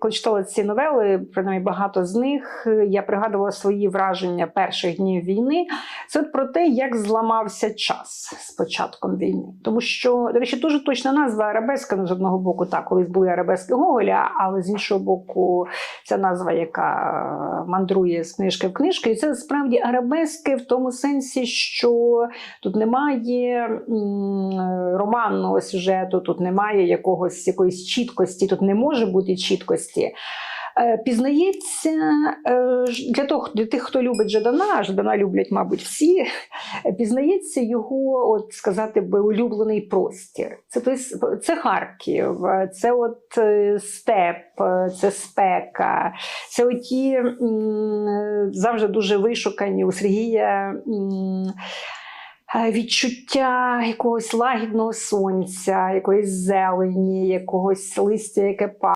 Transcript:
Коли читала ці новели, принаймні багато з них, я пригадувала свої враження перших днів війни. Це про те, як зламався час з початком війни. Тому що, до речі, дуже точна назва арабеска. Ну, з одного боку, так, колись були арабески Гоголя, але з іншого боку, ця назва, яка мандрує з книжки в книжку. І це справді арабески в тому сенсі, що тут немає романного сюжету, тут немає якогось якоїсь чіткості, тут не може бути чіткості. Е, Пізнається е, для того, для тих, хто любить Жадана, а Жадана люблять, мабуть, всі. Пізнається його, от сказати би, улюблений простір. Це це Харків, це от е, степ, це спека, це оті завжди дуже вишукані у Сергія. Відчуття якогось лагідного сонця, якоїсь зелені, якогось листя, яке